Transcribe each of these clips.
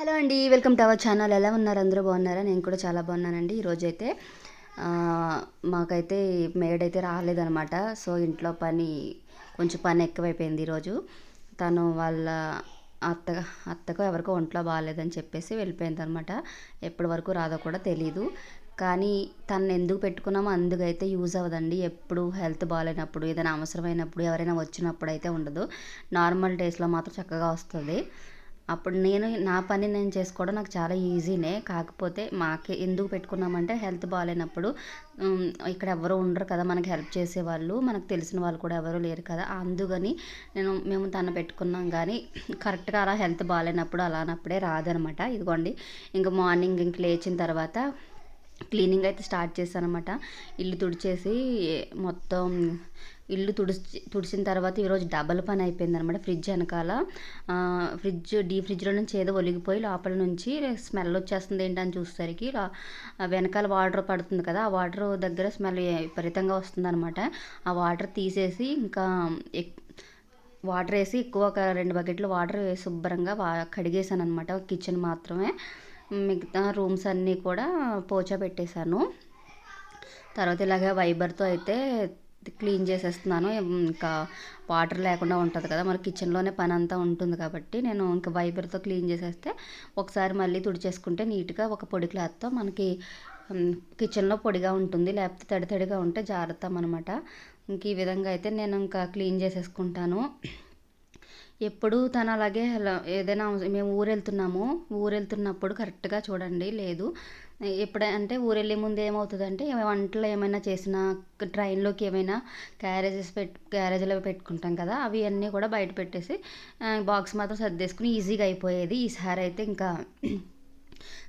Hello అండి welcome to our channel. ఎలా ఉన్నారు? అందరూ బాగున్నారా? నేను కూడా చాలా బాగున్నానండి. ఈరోజు అయితే మాకైతే మేడ్ అయితే రాలేదనమాట సో ఇంట్లో పని కొంచెం పని ఎక్కువైపోయింది ఈరోజు. తను వాళ్ళ అత్త అత్తకో ఎవరికో ఒంట్లో బాగాలేదని చెప్పేసి వెళ్ళిపోయింది అనమాట ఎప్పటి వరకు రాదో కూడా తెలియదు కానీ తను ఎందుకు పెట్టుకున్నామో అందుకైతే యూజ్ అవ్వదండి. ఎప్పుడు హెల్త్ బాగాలేనప్పుడు ఏదైనా అవసరమైనప్పుడు ఎవరైనా వచ్చినప్పుడు అయితే ఉండదు. నార్మల్ డేస్లో మాత్రం చక్కగా వస్తుంది. అప్పుడు నేను నా పని నేను చేసుకోవడం నాకు చాలా ఈజీనే. కాకపోతే మాకే ఎందుకు పెట్టుకున్నామంటే హెల్త్ బాగాలేనప్పుడు ఇక్కడ ఎవరు ఉండరు కదా మనకి హెల్ప్ చేసేవాళ్ళు మనకు తెలిసిన వాళ్ళు కూడా ఎవరు లేరు కదా. అందుకని నేను మేము తను పెట్టుకున్నాం కానీ కరెక్ట్గా అలా హెల్త్ బాగాలేనప్పుడు అలానప్పుడే రాదనమాట. ఇదిగోండి ఇంకా మార్నింగ్ ఇంక లేచిన తర్వాత క్లీనింగ్ అయితే స్టార్ట్ చేశాను అనమాట ఇల్లు తుడిచేసి మొత్తం ఇల్లు తుడిచి తుడిచిన తర్వాత ఈరోజు డబల్ పని అయిపోయింది అనమాట ఫ్రిడ్జ్ వెనకాల. ఫ్రిడ్జ్ డీ ఫ్రిడ్జ్లో నుంచి ఏదో ఒలిగిపోయి లోపల నుంచి స్మెల్ వచ్చేస్తుంది ఏంటని చూసేసరికి వెనకాల వాటర్ పడుతుంది కదా ఆ వాటర్ దగ్గర స్మెల్ విపరీతంగా వస్తుంది అనమాట ఆ వాటర్ తీసేసి ఇంకా ఎక్- వాటర్ వేసి ఎక్కువ ఒక రెండు బకెట్లు వాటర్ శుభ్రంగా వా కడిగేసాను అనమాట కిచెన్ మాత్రమే. మిగతా రూమ్స్ అన్నీ కూడా పోచా పెట్టేశాను. తర్వాత ఇలాగే వైబర్తో అయితే క్లీన్ చేసేస్తున్నాను. ఇంకా వాటర్ లేకుండా ఉంటుంది కదా మరి కిచెన్లోనే పని అంతా ఉంటుంది కాబట్టి నేను ఇంకా వైబర్తో క్లీన్ చేసేస్తే ఒకసారి మళ్ళీ తుడిచేసుకుంటే నీట్గా ఒక పొడి క్లాత్తో మనకి కిచెన్లో పొడిగా ఉంటుంది లేకపోతే తడి తడిగా ఉంటే జాగ్రత్త అనమాట ఇంక ఈ విధంగా అయితే నేను ఇంకా క్లీన్ చేసేసుకుంటాను. ఎప్పుడు తను అలాగే అలా- ఏదైనా మేము ఊరు వెళ్తున్నాము ఊరు వెళ్తున్నప్పుడు కరెక్ట్గా చూడండి. లేదు. ఎప్పుడంటే ఊరు వెళ్ళే ముందు ఏమవుతుందంటే వంటలు ఏమైనా చేసినా ట్రైన్లోకి ఏమైనా క్యారేజెస్ పెట్ క్యారేజ్లో పెట్టుకుంటాం కదా అవి అన్నీ కూడా బయట పెట్టేసి బాక్స్ మాత్రం సర్దేసుకుని ఈజీగా అయిపోయేది. ఈసారి అయితే ఇంకా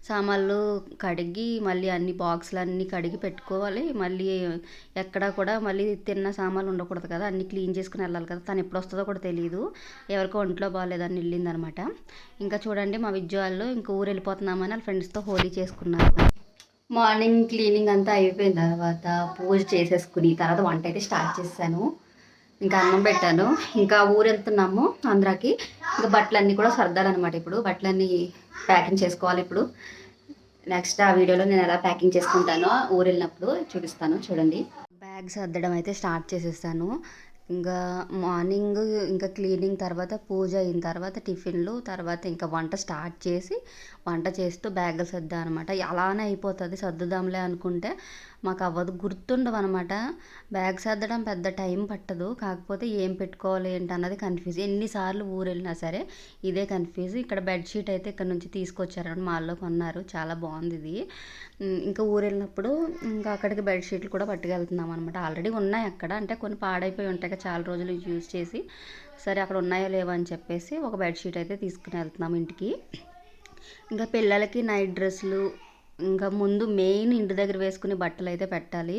సామాన్లు కడిగి మళ్ళీ అన్ని బాక్సులు అన్నీ కడిగి పెట్టుకోవాలి. మళ్ళీ ఎక్కడా కూడా మళ్ళీ తిన్న సామాన్లు ఉండకూడదు కదా. అన్ని క్లీన్ చేసుకుని వెళ్ళాలి కదా. తను ఎప్పుడు వస్తుందో కూడా తెలియదు ఎవరికో ఒంట్లో బాగాలేదని వెళ్ళిందనమాట. ఇంకా చూడండి మా విద్యాల్లో ఇంకా ఊరు వెళ్ళిపోతున్నామని వాళ్ళ ఫ్రెండ్స్తో హోలీ చేసుకున్నారు. మార్నింగ్ క్లీనింగ్ అంతా అయిపోయిన తర్వాత పూజ చేసేసుకుని తర్వాత వంట అయితే స్టార్ట్ చేశాను. ఇంకా అన్నం పెట్టాను. ఇంకా ఊరు వెళ్తున్నాము ఆంధ్రాకి. ఇంకా బట్టలన్నీ కూడా సర్దాలన్నమాట ఇప్పుడు. బట్టలన్నీ ప్యాకింగ్ చేసుకోవాలి ఇప్పుడు. నెక్స్ట్ ఆ వీడియోలో నేను ఎలా ప్యాకింగ్ చేసుకుంటానో ఊరు వెళ్ళినప్పుడు చూపిస్తాను. చూడండి. బ్యాగ్ సర్దడం అయితే స్టార్ట్ చేసేస్తాను ఇంకా మార్నింగ్ ఇంకా క్లీనింగ్ తర్వాత పూజ అయిన తర్వాత టిఫిన్లు తర్వాత ఇంకా వంట స్టార్ట్ చేసి వంట చేస్తూ బ్యాగులు సర్దా అనమాట అలానే అయిపోతుంది. సర్దుదాంలే అనుకుంటే మాకు అవ్వదు గుర్తుండవు అనమాట బ్యాగ్ సర్దడం పెద్ద టైం పట్టదు. కాకపోతే ఏం పెట్టుకోవాలి ఏంటి అన్నది కన్ఫ్యూజ్. ఎన్నిసార్లు ఊరు వెళ్ళినా సరే ఇదే కన్ఫ్యూజ్. ఇక్కడ బెడ్షీట్ అయితే ఇక్కడ నుంచి తీసుకొచ్చారని మాల్లో కొన్నారు. చాలా బాగుంది ఇది. ఇంకా ఊరు వెళ్ళినప్పుడు ఇంకా అక్కడికి బెడ్షీట్లు కూడా పట్టుకెళ్తున్నాం అనమాట ఆల్రెడీ ఉన్నాయి అక్కడ. అంటే కొన్ని పాడైపోయి ఉంటాయి చాలా రోజులు యూజ్ చేసి. సరే అక్కడ ఉన్నాయో లేవో అని చెప్పేసి ఒక బెడ్షీట్ అయితే తీసుకుని వెళ్తున్నాం ఇంటికి. ఇంకా పిల్లలకి నైట్ డ్రెస్సులు ఇంకా ముందు మెయిన్ ఇంటి దగ్గర వేసుకునే బట్టలు అయితే పెట్టాలి.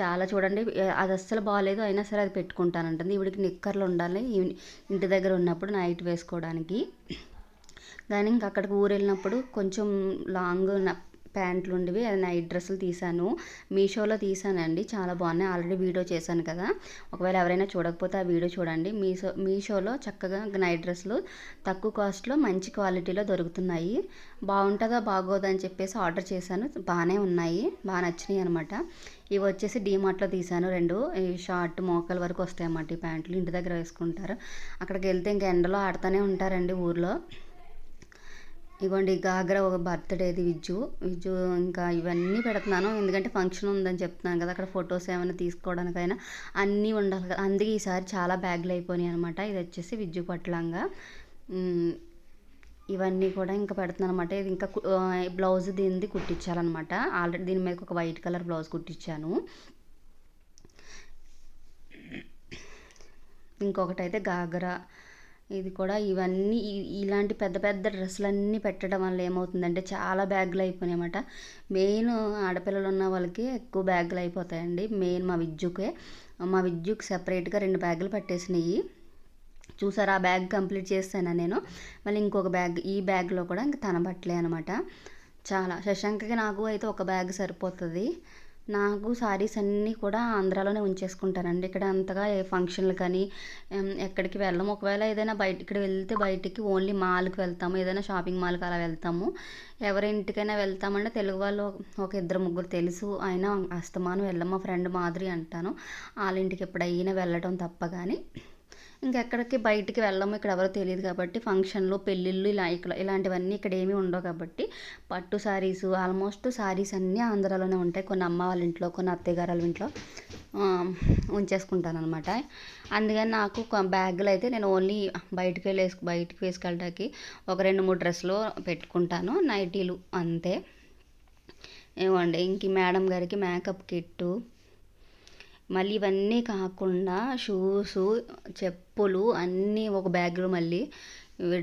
చాలా చూడండి అది అస్సలు బాగాలేదు అయినా సరే అది పెట్టుకుంటానంటుంది. ఇవిడికి నిక్కర్లు ఉండాలి ఇంటి దగ్గర ఉన్నప్పుడు నైట్ వేసుకోవడానికి. కానీ ఇంక అక్కడికి ఊరు వెళ్ళినప్పుడు కొంచెం లాంగ్ ప్యాంట్లు ఉండేవి అది నైట్ డ్రెస్సులు తీసాను మీషోలో తీసానండి చాలా బాగున్నాయి. ఆల్రెడీ వీడియో చేశాను కదా. ఒకవేళ ఎవరైనా చూడకపోతే ఆ వీడియో చూడండి. మీషో మీషోలో చక్కగా నైట్ డ్రెస్సులు తక్కువ కాస్ట్లో మంచి క్వాలిటీలో దొరుకుతున్నాయి. బాగుంటుందా బాగోదా అని చెప్పేసి ఆర్డర్ చేశాను. బాగానే ఉన్నాయి. బాగా నచ్చినాయి అనమాట ఇవి వచ్చేసి డీమార్ట్లో తీసాను రెండు. ఈ షార్ట్ మోకాల వరకు వస్తాయి అన్నమాట ఈ ప్యాంట్లు. ఇంటి దగ్గర వేసుకుంటారు. అక్కడికి వెళ్తే ఇంకా ఎండలో ఆడుతూనే ఉంటారండి ఊర్లో. ఇగోండి గాగ్రా ఒక బర్త్డేది విజ్జు విజ్జు ఇంకా ఇవన్నీ పెడుతున్నాను. ఎందుకంటే ఫంక్షన్ ఉందని చెప్తున్నాను కదా అక్కడ ఫొటోస్ ఏమైనా తీసుకోవడానికైనా అన్నీ ఉండాలి కదా. అందుకే ఈసారి చాలా బ్యాగులు అయిపోయినాయి అనమాట ఇది వచ్చేసి విజ్జు పట్లంగా. ఇవన్నీ కూడా ఇంకా పెడుతున్నాను అనమాట ఇది ఇంకా బ్లౌజ్ దీనిది కుట్టించాలన్నమాట. ఆల్రెడీ దీని మీద ఒక వైట్ కలర్ బ్లౌజ్ కుట్టించాను. ఇంకొకటి అయితే ఇది కూడా ఇవన్నీ ఇలాంటి పెద్ద పెద్ద డ్రెస్సులన్నీ పెట్టడం వల్ల ఏమవుతుందంటే చాలా బ్యాగులు అయిపోయినాయి అన్నమాట. మెయిన్ ఆడపిల్లలు ఉన్న వాళ్ళకి ఎక్కువ బ్యాగులు అయిపోతాయండి. మెయిన్ మా విద్యుకే మా విద్యుకి సెపరేట్గా రెండు బ్యాగులు పట్టేసినాయి. చూసారా? ఆ బ్యాగ్ కంప్లీట్ చేస్తాను నేను? మళ్ళీ ఇంకొక బ్యాగ్ ఈ బ్యాగ్లో కూడా ఇంక తన బట్టలే అనమాట చాలా. శశాంకకి నాకు అయితే ఒక బ్యాగ్ సరిపోతుంది. నాకు శారీస్ అన్నీ కూడా ఆంధ్రాలోనే ఉంచేసుకుంటానండి. ఇక్కడ అంతగా ఏ ఫంక్షన్లు కానీ ఎక్కడికి వెళ్ళము. ఒకవేళ ఏదైనా బయట ఇక్కడ వెళ్తే బయటికి ఓన్లీ మాల్కి వెళ్తాము. ఏదైనా షాపింగ్ మాల్కి అలా వెళ్తాము. ఎవరి ఇంటికైనా వెళ్తామంటే తెలుగు వాళ్ళు ఒక ఇద్దరు ముగ్గురు తెలుసు. అయినా అస్తమానం వెళ్ళము మా ఫ్రెండ్ మాదిరి అంటాను. వాళ్ళ ఇంటికి ఎప్పుడైనా వెళ్ళడం తప్ప కానీ. ఇంకెక్కడికి బయటికి వెళ్ళము ఇక్కడ ఎవరో తెలియదు కాబట్టి ఫంక్షన్లు పెళ్ళిళ్ళు ఇలా ఇక్కడ ఇలాంటివన్నీ ఇక్కడ ఏమీ ఉండవు కాబట్టి పట్టు శారీస్ ఆల్మోస్ట్ శారీస్ అన్నీ ఆంధ్రాలోనే ఉంటాయి. కొన్ని అమ్మ వాళ్ళ ఇంట్లో కొన్ని అత్తయ్య గారు వాళ్ళ ఇంట్లో ఉంచేసుకుంటాను అనమాట అందుకని నాకు బ్యాగులు అయితే నేను ఓన్లీ బయటికి వెళ్ళి బయటికి వేసుకెళ్ళడానికి ఒక రెండు మూడు డ్రెస్సులు పెట్టుకుంటాను నైటీలు అంతే. ఏమండి ఇంక మేడం గారికి మేకప్ కిట్టు మళ్ళీ ఇవన్నీ కాకుండా షూస్ చెప్పులు అన్నీ ఒక బ్యాగ్లో మళ్ళీ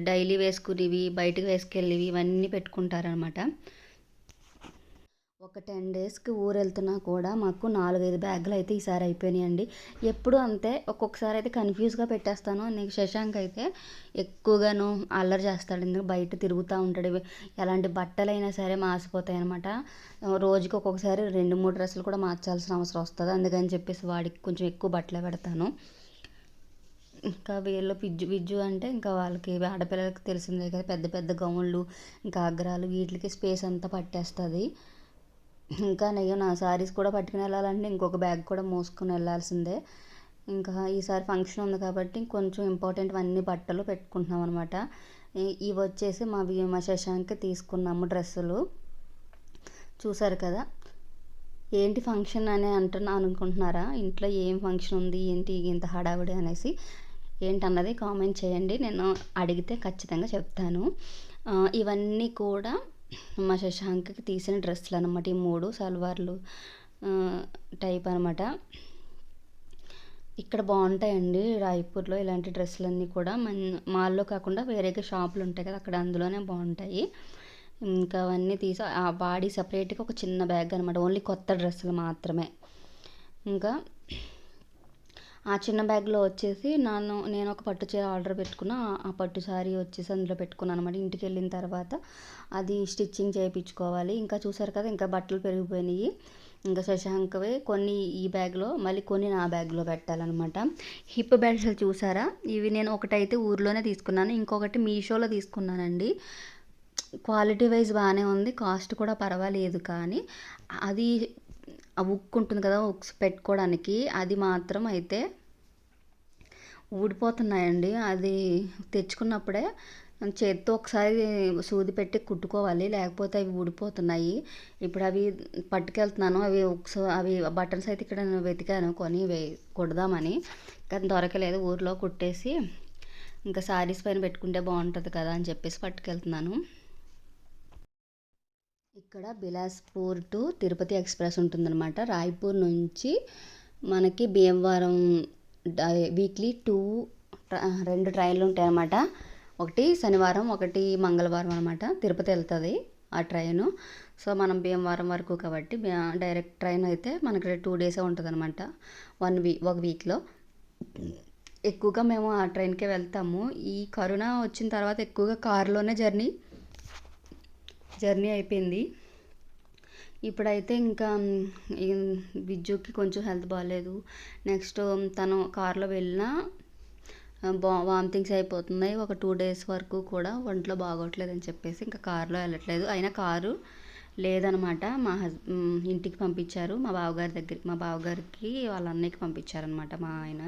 డైలీ వేసుకునేవి బయటకు వేసుకెళ్ళేవి ఇవన్నీ పెట్టుకుంటారనమాట ఒక టెన్ డేస్కి ఊరు వెళ్తున్నా కూడా మాకు నాలుగైదు బ్యాగులు అయితే ఈసారి అయిపోయినాయండి. ఎప్పుడు అంతే ఒక్కొక్కసారి అయితే కన్ఫ్యూజ్గా పెట్టేస్తాను. నీకు శశాంక్ అయితే ఎక్కువగాను అల్లరి చేస్తాడు. ఎందుకు బయట తిరుగుతూ ఉంటాడు. ఎలాంటి బట్టలైనా సరే మాసిపోతాయి అనమాట రోజుకి ఒక్కొక్కసారి రెండు మూడు డ్రెస్సులు కూడా మార్చాల్సిన అవసరం వస్తుంది. అందుకని చెప్పేసి వాడికి కొంచెం ఎక్కువ బట్టలే పెడతాను. ఇంకా వీళ్ళు పిజ్జు విజ్జు అంటే ఇంకా వాళ్ళకి ఆడపిల్లలకి తెలిసిందే కదా. పెద్ద పెద్ద గౌన్లు ఇంకా అగ్రాలు వీటికి స్పేస్ అంతా పట్టేస్తుంది. ఇంకా నేను నా శారీస్ కూడా పట్టుకుని వెళ్ళాలంటే ఇంకొక బ్యాగ్ కూడా మోసుకొని వెళ్ళాల్సిందే. ఇంకా ఈసారి ఫంక్షన్ ఉంది కాబట్టి కొంచెం ఇంపార్టెంట్ అన్ని బట్టలు పెట్టుకుంటున్నాం అనమాట ఇవి వచ్చేసి మా మా శశాంక్కి తీసుకున్నాము డ్రెస్సులు. చూసారు కదా? ఏంటి ఫంక్షన్ అని అంటున్నా అనుకుంటున్నారా? ఇంట్లో ఏం ఫంక్షన్ ఉంది? ఏంటి ఇంత హడావిడి అనేసి ఏంటన్నది కామెంట్ చేయండి. నేను అడిగితే ఖచ్చితంగా చెప్తాను. ఇవన్నీ కూడా మా శశాంక్కి తీసిన డ్రెస్సులు అనమాట ఈ మూడు సల్వార్లు టైప్ అనమాట ఇక్కడ బాగుంటాయండి రాయపూర్లో ఇలాంటి డ్రెస్సులన్నీ కూడా. మన మాల్లో కాకుండా వేరేగా షాపులు ఉంటాయి కదా అక్కడ అందులోనే బాగుంటాయి. ఇంకా అవన్నీ తీసి ఆ బాడీ సపరేట్గా ఒక చిన్న బ్యాగ్ అనమాట ఓన్లీ కొత్త డ్రెస్సులు మాత్రమే. ఇంకా ఆ చిన్న బ్యాగ్లో వచ్చేసి నన్ను నేను ఒక పట్టు చీర ఆర్డర్ పెట్టుకున్న. ఆ- పట్టు శారీ వచ్చేసి అందులో పెట్టుకున్నాను అనమాట ఇంటికి వెళ్ళిన తర్వాత అది స్టిచ్చింగ్ చేయించుకోవాలి. ఇంకా చూసారు కదా ఇంకా బట్టలు పెరిగిపోయినాయి. ఇంకా శశాంకవే కొన్ని ఈ బ్యాగ్లో మళ్ళీ కొన్ని నా బ్యాగ్లో పెట్టాలన్నమాట. హిప్ బెల్ట్స్ చూసారా? ఇవి నేను ఒకటైతే ఊర్లోనే తీసుకున్నాను. ఇంకొకటి మీషోలో తీసుకున్నానండి. క్వాలిటీ వైజ్ బాగానే ఉంది. కాస్ట్ కూడా పర్వాలేదు కానీ అది ఉక్కు ఉక్ ఉంటుంది కదా ఉక్స్ పెట్టుకోవడానికి. అది మాత్రం అయితే ఊడిపోతున్నాయండి. అది తెచ్చుకున్నప్పుడే చేత్తో ఒకసారి సూది పెట్టి కుట్టుకోవాలి. లేకపోతే అవి ఊడిపోతున్నాయి. ఇప్పుడు అవి పట్టుకెళ్తున్నాను. అవి ఒకసారి అవి బటన్స్ అయితే ఇక్కడ వెతికాను. కొని వే కుడదామని. కానీ దొరకలేదు. ఊర్లో కుట్టేసి ఇంకా శారీస్ పైన పెట్టుకుంటే బాగుంటుంది కదా అని చెప్పేసి పట్టుకెళ్తున్నాను. ఇక్కడ బిలాస్పూర్ టు తిరుపతి ఎక్స్ప్రెస్ ఉంటుందన్నమాట. రాయ్పూర్ నుంచి మనకి భీమవరం వీక్లీ టూ రెండు ట్రైన్లు ఉంటాయన్నమాట. ఒకటి శనివారం ఒకటి మంగళవారం అనమాట తిరుపతి వెళ్తుంది ఆ ట్రైను సో మనం భీమవరం వరకు కాబట్టి డైరెక్ట్ ట్రైన్ అయితే మనకి టూ డేసే ఉంటుంది అనమాట వన్ వీక్ ఒక వీక్లో ఎక్కువగా మేము ఆ ట్రైన్కే వెళ్తాము. ఈ కరోనా వచ్చిన తర్వాత ఎక్కువగా కారులోనే జర్నీ జర్నీ అయిపోయింది. ఇప్పుడైతే ఇంకా మ్, కొంచెం హెల్త్ బాగాలేదు నెక్స్ట్ తను కార్లో వెళ్ళినా బా వామిటింగ్స్ అయిపోతున్నాయి. ఒక టూ డేస్ వరకు కూడా ఒంట్లో బాగోట్లేదు అని చెప్పేసి ఇంకా కారులో వెళ్ళట్లేదు. అయినా కారు లేదనమాట. మా హస్ ఇంటికి పంపించారు. మా బావగారి దగ్గరికి మా బావగారికి వాళ్ళ అన్నయ్యకి పంపించారనమాట మా ఆయన.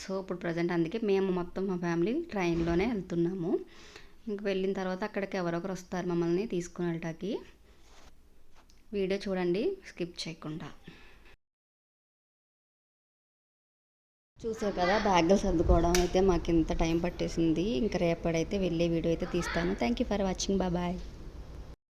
సో ఇప్పుడు ప్రజెంట్ అందుకే మేము మొత్తం మా ఫ్యామిలీ ట్రైన్లోనే వెళ్తున్నాము. ఇంక వెళ్ళిన తర్వాత అక్కడికి ఎవరొకరు వస్తారు మమ్మల్ని తీసుకుని వెళ్ళటానికి. వీడియో చూడండి స్కిప్ చేయకుండా. చూసారు కదా బ్యాగులు సర్దుకోవడం అయితే మాకు ఇంత టైం పట్టేసింది. ఇంకా రేపడైతే వెళ్ళే వీడియో అయితే తీస్తాను. Thank you for watching bye